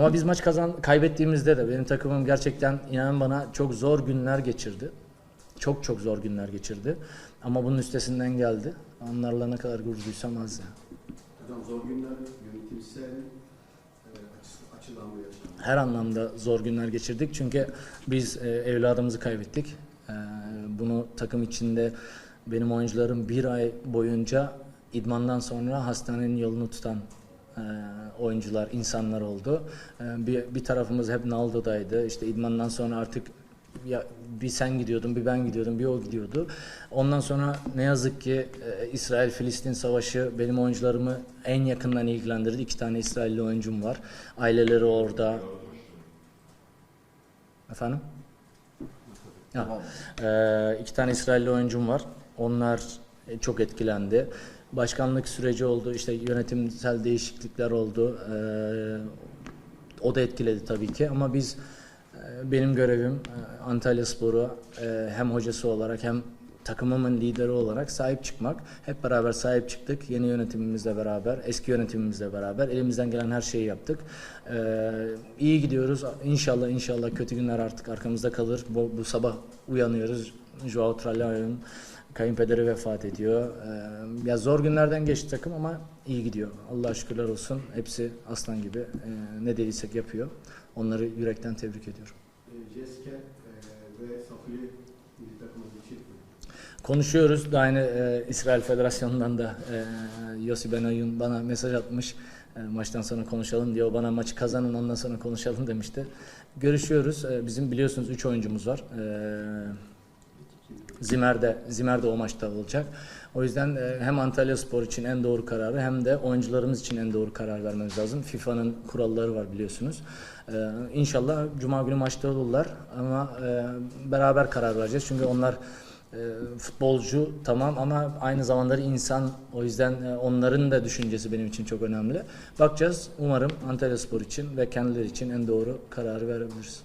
Ama biz maç kazan kaybettiğimizde de benim takımım gerçekten inanın bana çok zor günler geçirdi. Çok çok zor günler geçirdi. Ama bunun üstesinden geldi. Onlarla ne kadar gurur duysam az ya. Hocam zor günler yönetimsel e, açı- açıdan? Her anlamda zor günler geçirdik. Çünkü biz e, evladımızı kaybettik. E, bunu takım içinde benim oyuncularım bir ay boyunca idmandan sonra hastanenin yolunu tutan oyuncular, insanlar oldu. E, bir, bir tarafımız hep Naldo'daydı. İşte idmandan sonra artık ya bir sen gidiyordun, bir ben gidiyordum, bir o gidiyordu. Ondan sonra ne yazık ki e, İsrail-Filistin savaşı benim oyuncularımı en yakından ilgilendirdi. İki tane İsrailli oyuncum var. Aileleri orada. Efendim? Ha. Ee, iki tane İsrailli oyuncum var. Onlar çok etkilendi. Başkanlık süreci oldu, işte yönetimsel değişiklikler oldu. Ee, o da etkiledi tabii ki ama biz e, benim görevim e, Antalya Spor'u e, hem hocası olarak hem takımımın lideri olarak sahip çıkmak. Hep beraber sahip çıktık. Yeni yönetimimizle beraber, eski yönetimimizle beraber elimizden gelen her şeyi yaptık. Ee, iyi gidiyoruz. İnşallah inşallah kötü günler artık arkamızda kalır. Bu, bu sabah uyanıyoruz. Joao Tralhao'nun kayınpederi vefat ediyor. Ee, ya zor günlerden geçti takım ama iyi gidiyor. Allah şükürler olsun. Hepsi aslan gibi. Ee, ne dediysek yapıyor. Onları yürekten tebrik ediyorum. E, Ceske e, ve Safili milli takımı geçecek mi? Konuşuyoruz. Daha yine e, İsrail Federasyonu'ndan da e, Yossi Benayoun bana mesaj atmış. E, maçtan sonra konuşalım diye. O bana maçı kazanın ondan sonra konuşalım demişti. Görüşüyoruz. E, bizim biliyorsunuz 3 oyuncumuz var. E, Zimer de, Zimer de o maçta olacak. O yüzden e, hem Antalya Spor için en doğru kararı hem de oyuncularımız için en doğru karar vermemiz lazım. FIFA'nın kuralları var biliyorsunuz. E, İnşallah Cuma günü maçta olurlar ama e, beraber karar vereceğiz. Çünkü onlar e, futbolcu tamam ama aynı zamanda insan. O yüzden e, onların da düşüncesi benim için çok önemli. Bakacağız. Umarım Antalya Spor için ve kendileri için en doğru kararı verebiliriz.